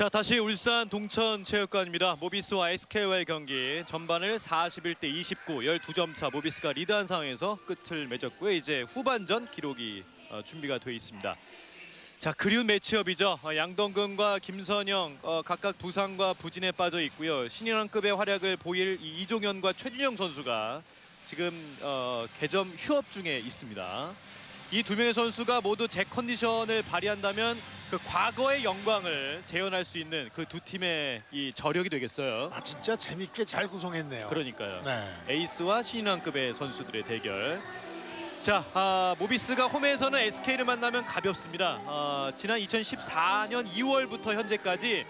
자 다시 울산 동천체육관입니다. 모비스와 SK와의 경기 전반을 41대 29, 12점 차 모비스가 리드한 상황에서 끝을 맺었고요. 이제 후반전 기록이 어, 준비가 돼 있습니다. 자 그리운 매치업이죠. 어, 양동근과 김선영 어, 각각 부상과 부진에 빠져 있고요. 신인왕급의 활약을 보일 이 이종현과 최준영 선수가 지금 어, 개점 휴업 중에 있습니다. 이 두 명의 선수가 모두 제 컨디션을 발휘한다면 그 과거의 영광을 재현할 수 있는 그 두 팀의 이 저력이 되겠어요. 아 진짜 재밌게 잘 구성했네요. 그러니까요. 네. 에이스와 신인왕급의 선수들의 대결. 자, 아, 모비스가 홈에서는 SK를 만나면 가볍습니다. 아, 지난 2014년 2월부터 현재까지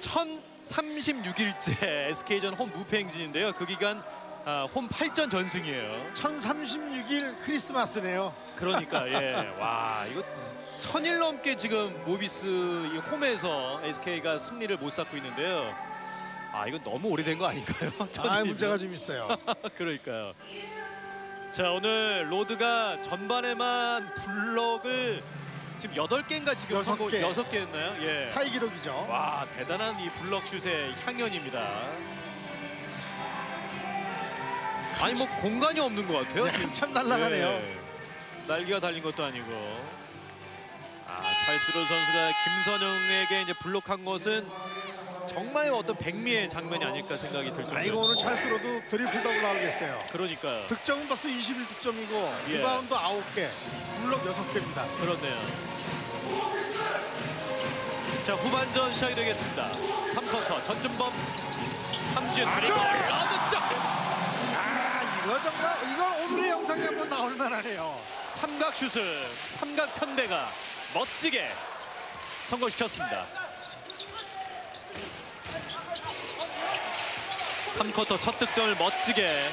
1036일째 SK전 홈 무패 행진인데요. 그 기간 아, 홈 8전 전승이에요. 1036일 크리스마스네요. 그러니까 예. 와, 이거 천일 넘게 지금 모비스 이 홈에서 SK가 승리를 못 쌓고 있는데요. 아, 이거 너무 오래된 거 아닌가요? 아 천일이면? 문제가 좀 있어요. 그러니까요. 자 오늘 로드가 전반에만 블럭을 지금 여덟 개인가 지금 여섯 하고 개. 여섯 개였나요? 예. 타이 기록이죠. 와 대단한 이 블럭 슛의 향연입니다. 아니 뭐 공간이 없는 것 같아요. 네, 지금. 한참 날아가네요. 예. 날개가 달린 것도 아니고. 아 찰스로 선수가 김선영에게 이제 블록한 것은 정말 어떤 백미의 장면이 아닐까 생각이 들 정도로. 아 이거 오늘 찰스로도 드리플 더블 나오겠어요. 그러니까요. 득점은 벌써 21득점이고 예. 리바운드 9개, 블록 6개입니다. 그렇네요. 자 후반전 시작이 되겠습니다. 3쿼터 전준범 함준 그리고 러드점 아 정말 이건 오늘의 영상이 한번 나올 만하네요. 삼각 슛을 삼각 편대가 멋지게 성공시켰습니다. 3쿼터 첫 득점을 멋지게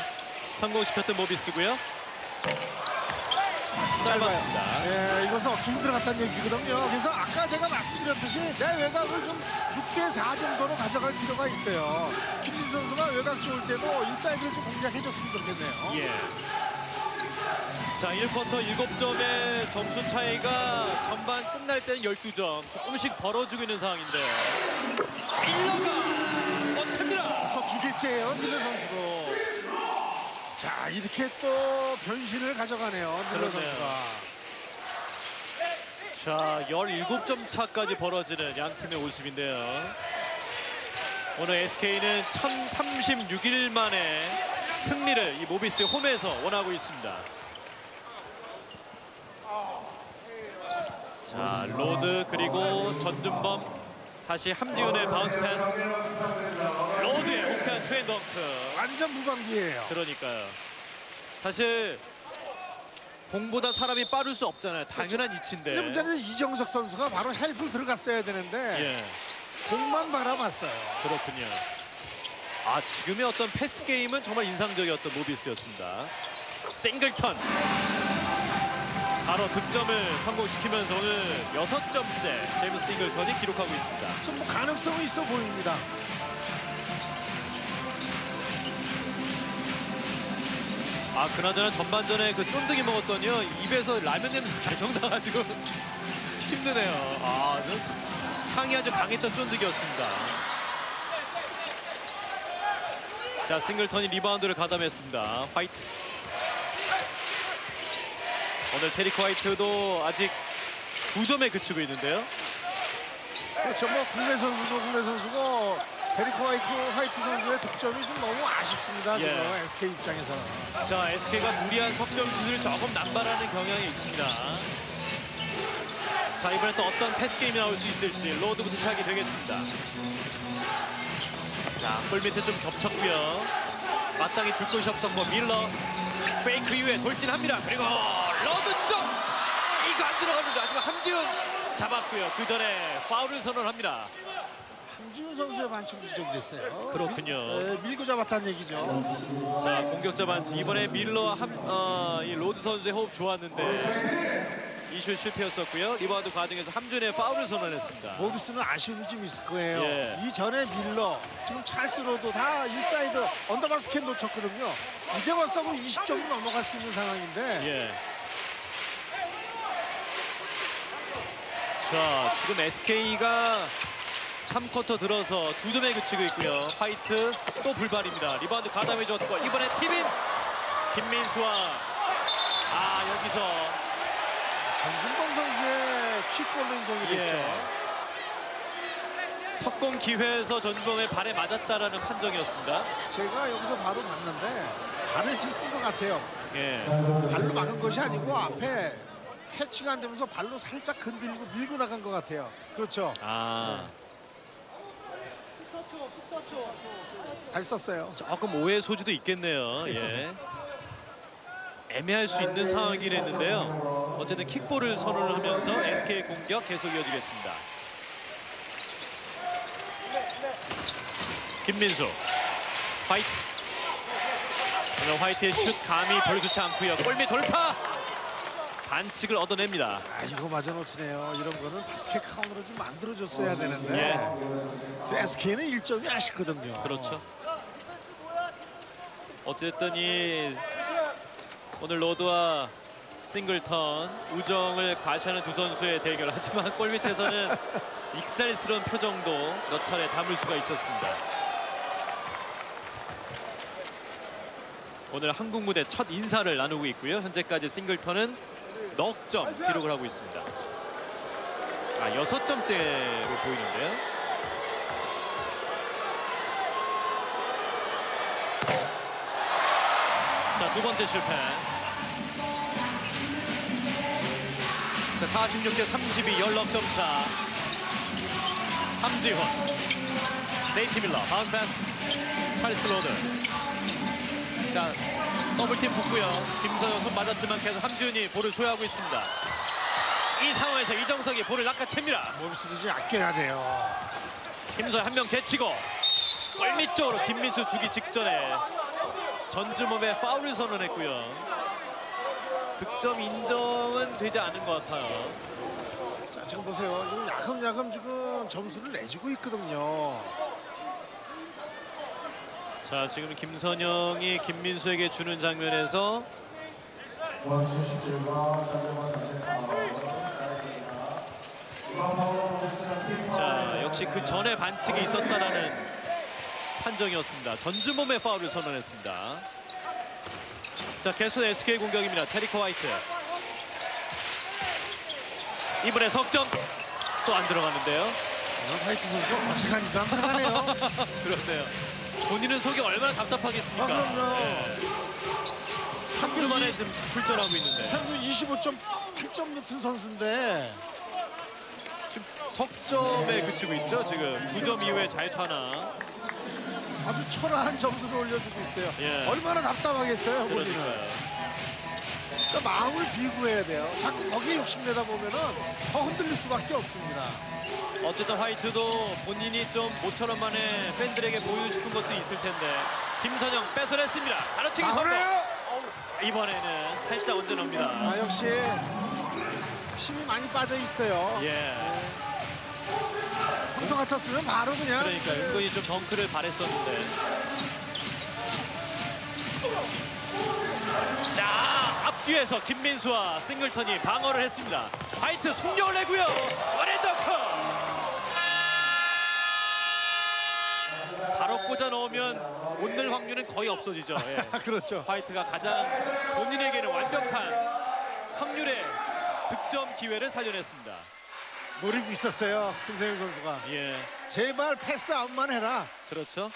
성공시켰던 모비스고요. 짧았습니다. 예, 이것은 얻기 힘들어갔다는 얘기거든요. 그래서 아까 제가 말씀드렸듯이 내 외곽을 좀 6대 4 정도로 가져갈 필요가 있어요. 김민 선수가 외곽 좋을 때도 인사이드를 좀 공략해줬으면 좋겠네요. 예. 자, 1쿼터 7점의 점수 차이가 전반 끝날 때는 12점. 조금씩 벌어지고 있는 상황인데요. 밀러가 멋집니다. 그래서 두 개째예요, 밀러 선수도. 자, 이렇게 또 변신을 가져가네요, 밀러 그러네요. 선수가. 자, 17점 차까지 벌어지는 양 팀의 모습인데요. 오늘 SK는 1036일 만에 승리를 이 모비스 홈에서 원하고 있습니다. 자, 로드 그리고 전준범 다시 함지훈의 바운스 패스. 로드의 혹한 트윈 덩크. 완전 무방비예요. 그러니까요. 사실 공보다 사람이 빠를 수 없잖아요. 당연한 이치인데. 근데 문제는 이정석 선수가 바로 헬프로 들어갔어야 되는데 예, 공만 바라봤어요. 그렇군요. 아 지금의 어떤 패스 게임은 정말 인상적이었던 모비스였습니다. 싱글턴 바로 득점을 성공시키면서 오늘 여섯 점째 제임스 싱글턴이 기록하고 있습니다. 좀뭐 가능성은 있어 보입니다. 아 그나저나 전반전에 그 쫀득이 먹었더니요 입에서 라면 냄새 계속 나가지고 힘드네요. 아, 저 향이 아주 강했던 쫀득이었습니다. 자 싱글턴이 리바운드를 가담했습니다. 화이트. 오늘 테리크 화이트도 아직 9점에 그치고 있는데요. 그렇죠. 뭐 국내 선수도 국내 선수고 데리코 화이트, 화이트 선수의 득점이 좀 너무 아쉽습니다. 예. 지금 SK 입장에서는. 자 SK가 무리한 석점 슛을 조금 남발하는 경향이 있습니다. 자 이번에 또 어떤 패스 게임이 나올 수 있을지 로드부터 시작이 되겠습니다. 자볼 밑에 좀 겹쳤고요. 마땅히 줄 곳이 없었고 뭐 밀러 페이크 이후에 돌진합니다. 그리고 로드 점 이거 안 들어갑니다. 하지만 함지훈 잡았고요. 그 전에 파울을 선언합니다. 함지훈 선수의 반칙 지적됐어요. 그렇군요. 네, 밀고 잡았다는 얘기죠. 자 공격자 반칙 이번에 밀러와 함, 어, 이 로드 선수의 호흡 좋았는데 이슛 실패였었고요 리바운드 과정에서 함준의 파울을 선언했습니다 모비스는 아쉬움이 좀 있을 거예요. 예. 이전에 밀러, 지금 찰스로도 다 인사이드 언더바스켓 놓쳤거든요. 이제 벌써 20점으로 넘어갈 수 있는 상황인데 예. 자 지금 SK가 3쿼터 들어서 두 점에 그치고 있고요. 화이트 또 불발입니다. 리바운드 가담해 줬고 이번에 티빈 김민수와 아 여기서 전준범 선수의 킥볼로 인정이 됐죠. 예. 석공 기회에서 전범의 발에 맞았다라는 판정이었습니다. 제가 여기서 바로 봤는데 발을 지금 쓴것 같아요. 예. 발로 막은 것이 아니고 앞에 캐치가 안 되면서 발로 살짝 건들고 밀고 나간 것 같아요. 그렇죠. 아 잘 썼어요. 조금 오해 소지도 있겠네요. 예. 애매할 수 있는 상황이긴 했는데요. 어쨌든 킥볼을 선언을 하면서 SK 공격 계속 이어지겠습니다. 김민수, 화이트. 오늘 화이트의 슛 감이 별로 좋지 않고요. 골밑 돌파. 반칙을 얻어냅니다. 아 이거 맞아 놓치네요. 이런 거는 바스켓 카운으로 좀 만들어줬어야 되는데 예. SK는 1점이 아쉽거든요. 그렇죠. 어쨌든 이 오늘 로드와 싱글턴 우정을 과시하는 두 선수의 대결 하지만 골 밑에서는 익살스러운 표정도 몇 차례 담을 수가 있었습니다. 오늘 한국 무대 첫 인사를 나누고 있고요. 현재까지 싱글턴은 넉 점 기록을 하고 있습니다. 아 여섯 점째로 보이는데요. 자, 두 번째 실패. 자, 46대 32, 16점 차. 함지훈. 네이트 밀러, 바운스 패스. 찰스 로드. 자, 더블팀 붙고요. 김서영 손 맞았지만 계속 함지훈이 볼을 소유하고 있습니다. 이 상황에서 이정석이 볼을 낚아챕니다. 몸수도 좀 아껴야 돼요. 김서영 한 명 제치고 골밑 쪽으로 김민수 주기 직전에 전주몸에 파울을 선언했고요. 득점 인정은 되지 않은 것 같아요. 자, 지금 보세요. 지금 야금야금 지금 점수를 내주고 있거든요. 자 지금 김선영이 김민수에게 주는 장면에서 원수 17번 장대원 선생님 자 역시 그 전에 반칙이 있었다라는 판정이었습니다. 전주몸에 파울을 선언했습니다. 자 계속 SK 공격입니다. 테리코 화이트 이번에 석점 또 안 들어갔는데요. 오늘 화이트 거시가니까 안 들어가네요. 그렇네요. 본인은 속이 얼마나 답답하겠습니까? 아, 그럼요. 네. 3주 만에 지금 출전하고 있는데 평균 25.8점 넣은 선수인데 지금 석점에 그치고 있죠. 지금 9점 이후에 자유투 하나. 아주 초라한 점수를 올려주고 있어요. 예. 얼마나 답답하겠어요, 본인은. 그러니까요. 그러니까 마음을 비구해야 돼요. 자꾸 거기에 욕심내다 보면은 더 흔들릴 수밖에 없습니다. 어쨌든 화이트도 본인이 좀 모처럼 만에 팬들에게 보여주고 싶은 것도 있을 텐데 김선영 뺏어냈습니다. 가로치기 성공. 나오네요. 이번에는 살짝 얹어 넣습니다. 아 역시 힘이 많이 빠져 있어요. 예. 평소 같았으면 바로 그냥 그러니까 은근히 좀 덩크를 바랬었는데. 자 앞뒤에서 김민수와 싱글턴이 방어를 했습니다. 화이트 속력을 내고요. 덩크. 바로 꽂아 넣으면 못 넣을 확률은 거의 없어지죠. 예. 아, 그렇죠. 화이트가 가장 본인에게는 완벽한 확률의 득점 기회를 살려냈습니다. 노리고 있었어요, 김세윤 선수가. 예. 제발 패스 아웃만 해라. 그렇죠.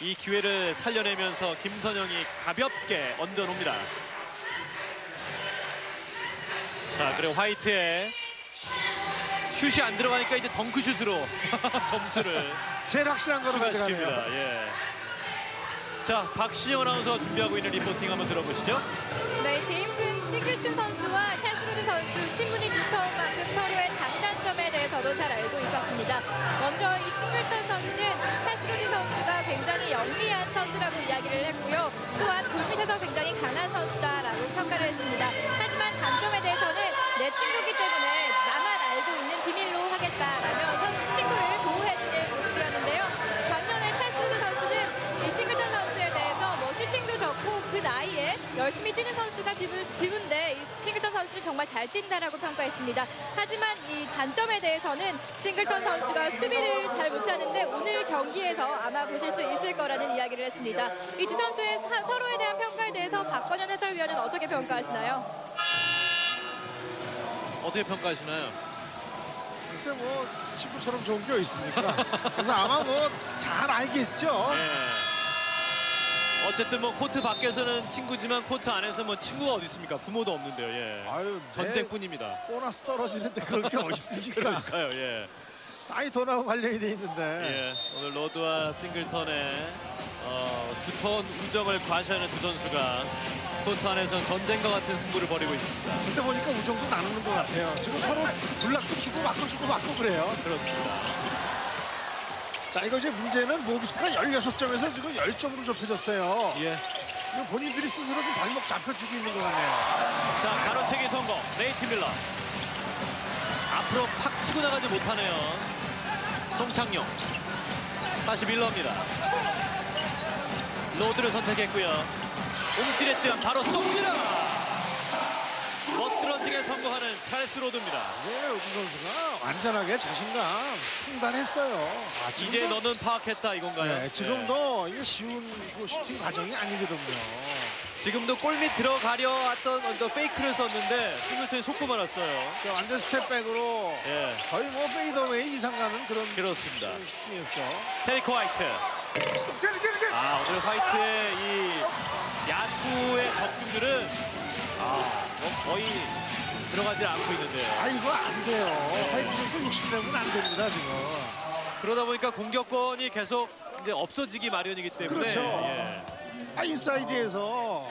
이 기회를 살려내면서 김선영이 가볍게 얹어놓습니다. 자, 그리고 화이트의 슛이 안 들어가니까 이제 덩크슛으로 점수를 제일 확실한 거로 가져가네요. 추가시킵니다. 예. 자, 박신영 아나운서가 준비하고 있는 리포팅 한번 들어보시죠. 네, 제임슨 시글튼 선수와 찰스 로드 선수 친분이 두터운 만큼 서로의 장단점에 대해서도 잘 알고 있었습니다. 먼저 이 싱글턴 선수는 찰스 로드 선수가 굉장히 영리한 선수라고 이야기를 했고요. 또한 골밑에서 굉장히 강한 선수다라고 평가를 했습니다. 하지만 단점에 대해서는 내 친구기 때문에 나만 알고 있는 비밀로 하겠다라며 선- 친구를 보호해주는 모습이었는데요. 반면에 찰스로드 선수는 이 싱글턴 선수에 대해서 뭐 슈팅도 좋고 그 나이에 열심히 뛰는 선수가 드문, 드문 데 이 싱글턴 선수는 정말 잘 뛴다라고 평가했습니다. 하지만 이 단점에 대해서는 싱글턴 선수가 수비를 잘 못하는데 오늘 경기에서 아마 보실 수 있을 거라는 이야기를 했습니다. 이 두 선수의 사- 서로에 대한 평가에 대해서 박건현 해설위원은 어떻게 평가하시나요? 어떻게 평가하시나요? 글쎄 뭐 친구처럼 좋은 게 있습니까? 그래서 아마 뭐 잘 알겠죠. 예. 어쨌든 뭐 코트 밖에서는 친구지만 코트 안에서 뭐 친구가 어디 있습니까? 부모도 없는데요. 예. 아유 전쟁뿐입니다. 내 보너스 떨어지는데 그럴 게 어디 있습니까? 그러니까요. 예. 나이 돈하고 관련이 돼 있는데. 예. 오늘 로드와 싱글턴의 어, 두터운 우정을 과시하는 두 선수가 코트 안에서 전쟁과 같은 승부를 벌이고 있습니다. 근데 보니까 우정도 나누는 것 같아요. 지금 서로 불락도 주고 맞고 주고 맞고 그래요. 그렇습니다. 자 이거 이제 문제는 모비스가 16점에서 지금 10점으로 좁혀졌어요. 예. 이거 본인들이 스스로 좀 발목 잡혀주고 있는 것 같네요. 자 가로채기 성공. 네이트 밀러. 앞으로 팍 치고 나가지 못하네요. 송창용. 다시 밀러입니다. 로드를 선택했고요. 움찔했지만 바로 쏩니다. 멋들어지게 성공하는 찰스 로드입니다. 이제 우주 선수가 완전하게 자신감 충단했어요. 아, 이제 너는 파악했다 이건가요? 네, 지금도 이게 쉬운 그 슈팅 과정이 아니거든요. 예. 지금도 골밑 들어가려 했던 어떤 페이크를 썼는데 싱글턴이 속고 말았어요. 자, 완전 스텝백으로 예, 거의 뭐 페이더웨이 이상 가는 그런 그렇습니다. 슈팅이었죠. 테리코 화이트. 아 오늘 화이트의 이 야투의 적중들은 아 뭐 거의 들어가지 않고 있는데요. 아 이거 안 돼요. 화이트 선수 60대면 안 됩니다 지금. 그러다 보니까 공격권이 계속 이제 없어지기 마련이기 때문에 그렇죠. 예. 아 인사이드에서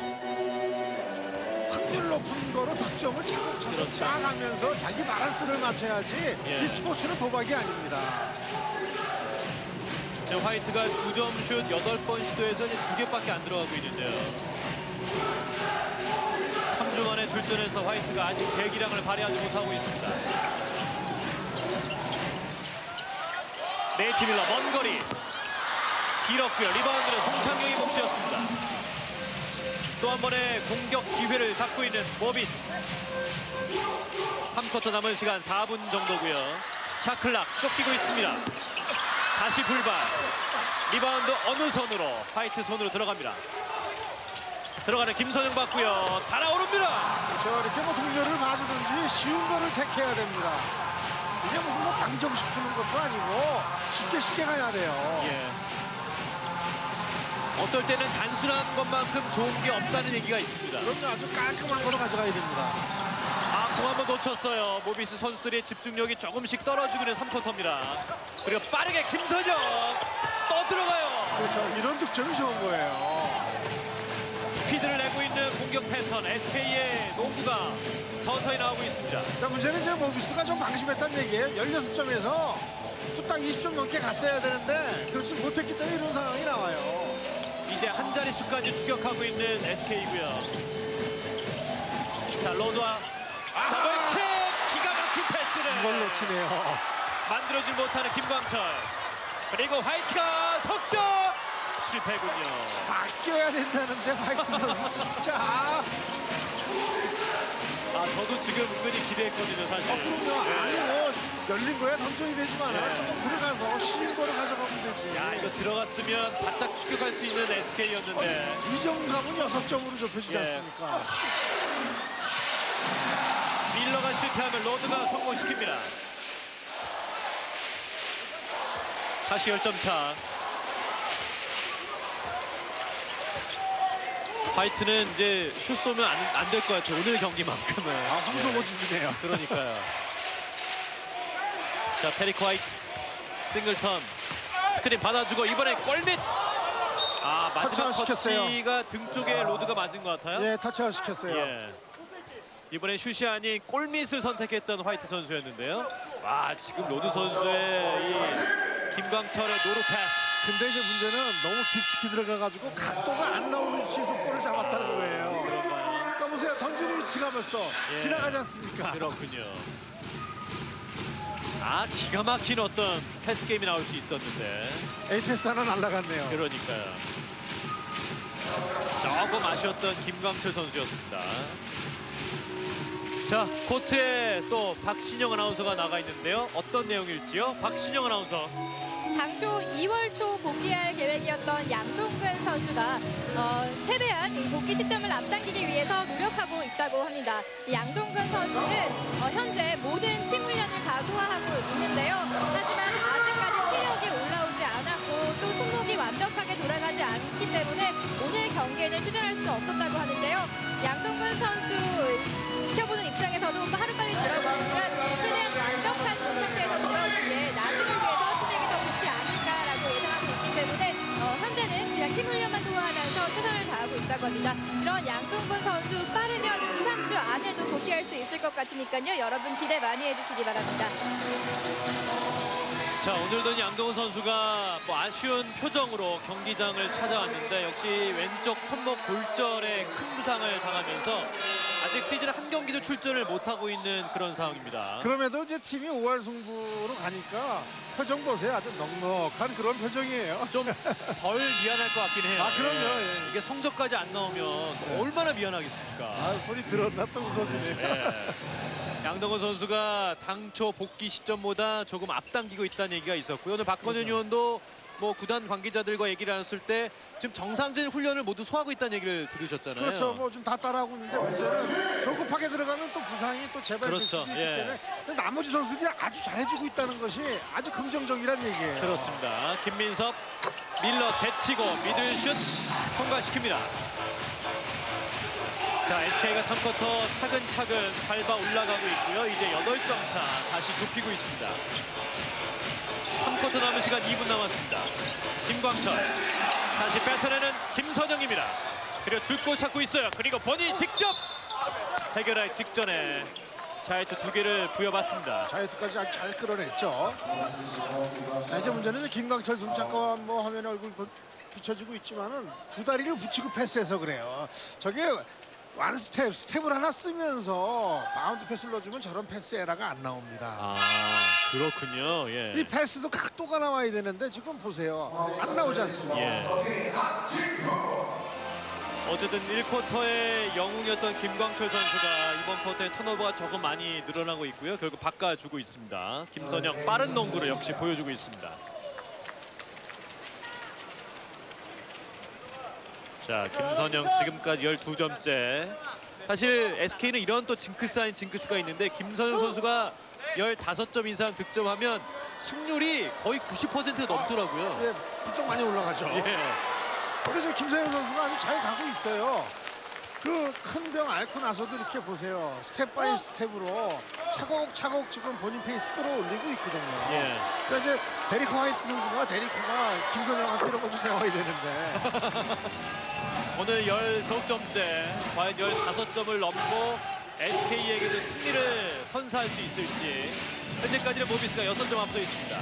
확률 높은 거로 득점을 차곡차곡 그렇죠. 쌓아가면서 자기 바란스를 맞춰야지 예. 이 스포츠는 도박이 아닙니다. 지금 화이트가 9점 슛 8번 시도해서 이제 2개밖에 안 들어가고 있는데요. 3주 만에 출전해서 화이트가 아직 재기량을 발휘하지 못하고 있습니다. 네이티 밀러 먼 거리 길었고요. 리바운드는 송창용이 몫이었습니다. 또 한 번의 공격 기회를 잡고 있는 모비스. 3쿼터 남은 시간 4분 정도고요. 샤클락 쫓기고 있습니다. 다시 불발. 리바운드 어느 손으로 화이트 손으로 들어갑니다. 들어가는 김선영 받고요. 달아오릅니다. 저 이렇게 뭐 동료를 봐주든지 쉬운 거를 택해야 됩니다. 이게 무슨 뭐 강정시키는 것도 아니고 쉽게 쉽게 가야 돼요. 예. 어떨 때는 단순한 것만큼 좋은 게 없다는 얘기가 있습니다. 그럼요 아주 깔끔한 거로 가져가야 됩니다. 아, 공 한번 놓쳤어요. 모비스 선수들의 집중력이 조금씩 떨어지고 있는 3쿼터입니다. 그리고 빠르게 김선영 또 들어가요. 그렇죠 이런 득점이 좋은 거예요. 스피드를 내고 있는 공격 패턴 SK의 농구가 서서히 나오고 있습니다. 자 문제는 이제 모비스가 좀 방심했다는 얘기예요. 16점에서 뚝딱 20점 넘게 갔어야 되는데 그렇지 못했기 때문에 이런 상황이 나와요. 이제 한 자릿수까지 추격하고 있는 SK이고요. 자 로드와 더블킥 기가 막힌 패스를 이걸 놓치네요. 만들어지 못하는 김광철 그리고 화이트가 석점 실패군요. 바뀌어야 된다는데 화이트 선수 진짜. 아 저도 지금 은근히 기대했거든요 사실. 그럼요. 아니 네. 뭐 열린 거야 던져야 되지만 네. 조금 들어가서 쉬운 거로 가져가면 되지. 야 이거 들어갔으면 바짝 추격할 수 있는 SK였는데 이정감은 여섯 점으로 좁혀지지 예. 않습니까? 밀러가 실패하면 로드가 성공시킵니다. 다시 10점 차. 화이트는 이제 슛 쏘면 안 될 것 같아요. 오늘 경기만큼은. 아 황소고 집이네요. 그러니까요. 자, 테리코 화이트. 싱글턴. 스크린 받아주고 이번에 골밑. 아, 마지막 터치아웃 시켰어요. 터치가 등 쪽에 로드가 맞은 것 같아요. 예 터치아웃 시켰어요. 예. 이번엔 슛이 아닌 골밑을 선택했던 화이트 선수였는데요. 와, 지금 로드 선수의 이 김광철의 노루 패스. 근데 이제 문제는 너무 깊숙이 들어가가지고 각도가 안 나오는 위치에서 볼을 잡았다는 거예요. 그런가요? 그러니까 보세요 던지는 위치가 벌써 예. 지나가지 않습니까? 그렇군요. 아, 기가 막힌 어떤 패스 게임이 나올 수 있었는데. A 패스 하나 날라갔네요. 그러니까요. 조금 아쉬웠던 김광철 선수였습니다. 자 코트에 또 박신영 아나운서가 나가 있는데요. 어떤 내용일지요? 박신영 아나운서. 당초 2월 초 복귀할 계획이었던 양동근 선수가 어, 최대한 이 복귀 시점을 앞당기기 위해서 노력하고 있다고 합니다. 이 양동근 선수는 어, 현재 모든 팀 훈련을 다 소화하고 있는데요. 하지만 아직까지 체력이 올라오지 않았고 또 손목이 완벽하게 돌아가지 않기 때문에 오늘 경기에는 출전할 수 없었다고 하는데 선수 지켜보는 입장에서도 하루빨리 돌아오시지만 최대한 완벽한 상태에서 돌아오기에 나중을 위해서 팀에게 더 좋지 않을까라고 예상하고 있기 때문에 어, 현재는 그냥 팀 훈련만 소화하면서 최선을 다하고 있다고 합니다. 이런 양동근 선수 빠르면 2, 3주 안에도 복귀할 수 있을 것 같으니까요. 여러분 기대 많이 해주시기 바랍니다. 자 오늘도 양동훈 선수가 뭐 아쉬운 표정으로 경기장을 찾아왔는데 역시 왼쪽 손목 골절에 큰 부상을 당하면서 아직 시즌 한 경기도 출전을 못하고 있는 그런 상황입니다. 그럼에도 이제 팀이 5할 승부로 가니까 표정 보세요. 아주 넉넉한 그런 표정이에요. 좀 덜 미안할 것 같긴 해요. 아, 그럼요. 예. 예. 이게 성적까지 안 나오면 얼마나 미안하겠습니까? 아, 소리 들었나 또 웃어주네. 예. 양동근 선수가 당초 복귀 시점보다 조금 앞당기고 있다는 얘기가 있었고요. 오늘 박건현 그렇죠. 의원도 뭐 구단 관계자들과 얘기를 나눴을 때 지금 정상적인 훈련을 모두 소화하고 있다는 얘기를 들으셨잖아요. 그렇죠. 뭐좀다 따라하고 있는데 문제는 조급하게 들어가면 또 부상이 또 재발될 그렇죠. 수도 있기 예. 때문에 근데 나머지 선수들이 아주 잘해주고 있다는 것이 아주 긍정적이란 얘기예요. 그렇습니다. 김민섭 밀러 제치고 미들슛 통과시킵니다. 자 SK가 3쿼터 차근차근 밟아 올라가고 있고요. 이제 8점 차 다시 좁히고 있습니다. 3쿼터 남은 시간 2분 남았습니다. 김광철 다시 뺏어내는 김선영입니다. 그리고 줄곳 찾고 있어요. 그리고 본인이 직접 해결할 직전에 자이트 두 개를 부여받습니다. 자유투까지 아주 잘 끌어냈죠. 자, 이제 문제는 김강철 선수 잠깐 뭐 화면에 얼굴 보- 비춰지고 있지만은 두 다리를 붙이고 패스해서 그래요. 저게 완 스텝, 스텝을 하나 쓰면서 바운드 패스를 넣어주면 저런 패스 에러가 안 나옵니다. 아 그렇군요. 예. 이 패스도 각도가 나와야 되는데 지금 보세요. 안 나오지 않습니다. 예. 어쨌든 1쿼터의 영웅이었던 김광철 선수가 이번 쿼터에 턴오버가 조금 많이 늘어나고 있고요. 결국 바꿔주고 있습니다. 김선영 빠른 농구를 역시 보여주고 있습니다. 자, 김선영 지금까지 12점째. 사실 SK는 이런 또 징크스 아닌 징크스가 있는데 김선영 선수가 15점 이상 득점하면 승률이 거의 90% 넘더라고요. 예, 부쩍 많이 올라가죠. 예. 근데 저 김서영 선수가 아주 잘 가고 있어요. 그 큰 병 앓고 나서도 이렇게 보세요. 스텝 바이 스텝으로 차곡차곡 지금 본인 페이스 끌어올리고 있거든요. 예. 그러니까 이제 데리코 화이트 선수가 데리코가 김선영한테 이런 거좀 배워야 되는데 오늘 13점째 과연 15점을 넘고 SK에게도 승리를 선사할 수 있을지 현재까지는 모비스가 6점 앞서 있습니다.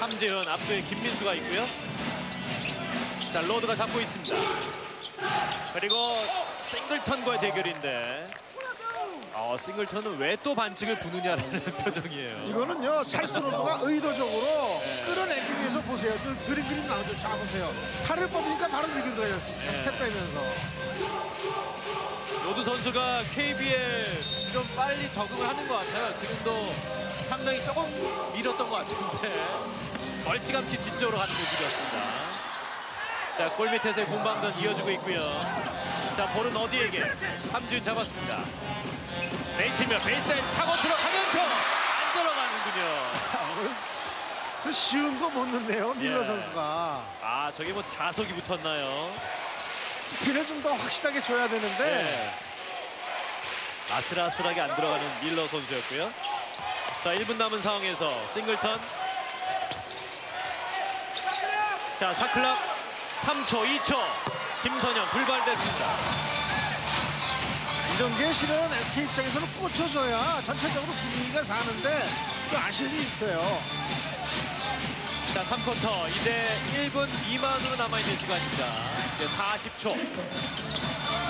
함재현 앞서에 김민수가 있고요. 자 로드가 잡고 있습니다. 그리고 싱글턴과의 대결인데 어, 싱글턴은 왜 또 반칙을 부느냐라는 표정이에요. 이거는요 찰스 로드가 의도적으로 네. 끌어내기 위해서 보세요. 그 그림 그림 나오죠. 자 보세요. 팔을 뻗으니까 바로 밀고 들어가지 않습니까? 네. 스텝 빼면서. 로드 선수가 KB에 좀 빨리 적응을 하는 것 같아요. 지금도 상당히 조금 밀었던 것 같은데 멀찌감치 뒤쪽으로 가는 모습이었습니다. 자, 골 밑에서의 공방전 이어지고 있고요. 자, 볼은 어디에게? 함준 잡았습니다. 네이티면 베이스라인 타고 들어가면서 안 들어가는군요. 그 쉬운 거 못 넣네요. 밀러 예. 선수가. 아, 저게 뭐 자석이 붙었나요? 스피를 좀 더 확실하게 줘야 되는데 네. 아슬아슬하게 안 들어가는 밀러 선수였고요. 자, 1분 남은 상황에서 싱글턴. 자, 샤클락 3초, 2초. 김선영 불발됐습니다. 이런 게 실은 SK 입장에서는 꽂혀줘야 전체적으로 분위기가 사는데 또 아쉬움이 있어요. 자, 3쿼터 이제 1분 미만으로 남아있는 시간입니다. 이제 40초.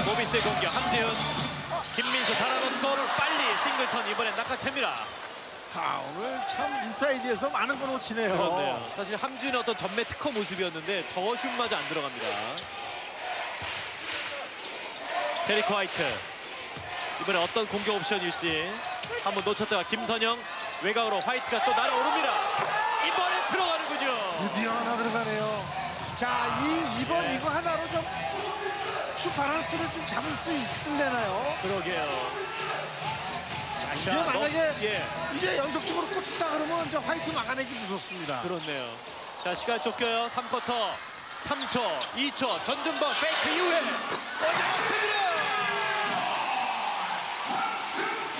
모비스의 공격 함재훈. 김민수 달아놓은 골을 빨리 싱글턴 이번엔 낚아챕니다. 아, 오늘 참 인사이드에서 많은 거 놓치네요. 그렇네요. 사실 함준의 어떤 전매 특허 모습이었는데 저 슛마저 안 들어갑니다. 데리코 화이트 이번에 어떤 공격 옵션일지 한번 놓쳤다가 김선영 외곽으로 화이트가 또 날아오릅니다. 이번에 들어가는군요. 드디어 하나 들어가네요. 자, 이 이번 예. 이거 하나로 좀 슈퍼란스를 좀 잡을 수 있을래나요? 그러게요. 자, 만약에 너- 예. 이게 연속적으로 꽂힌다 그러면 이제 화이트 막아내기 무섭습니다. 그렇네요. 자 시간 쫓겨요. 3쿼터 3초, 2초 전준범 페이크 이후에 꽂아놓습니다.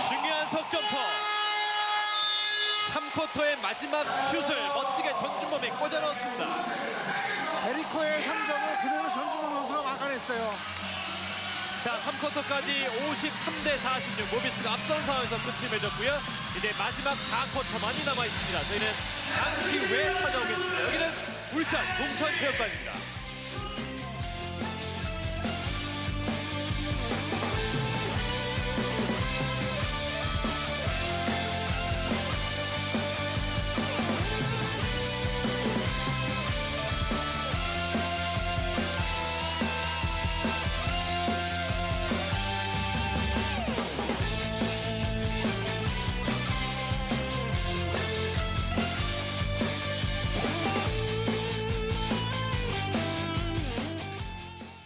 중요한 석점포. 3쿼터의 마지막 슛을 멋지게 전준범이 꽂아넣었습니다. 에리코의 3점을 그대로 전준호 선수가 막아냈어요. 자 3쿼터까지 53대 46 모비스가 앞선 상황에서 끝을 맺었고요. 이제 마지막 4쿼터만이 남아 있습니다. 저희는 잠시 후에 찾아오겠습니다. 여기는 울산 동천체육관입니다.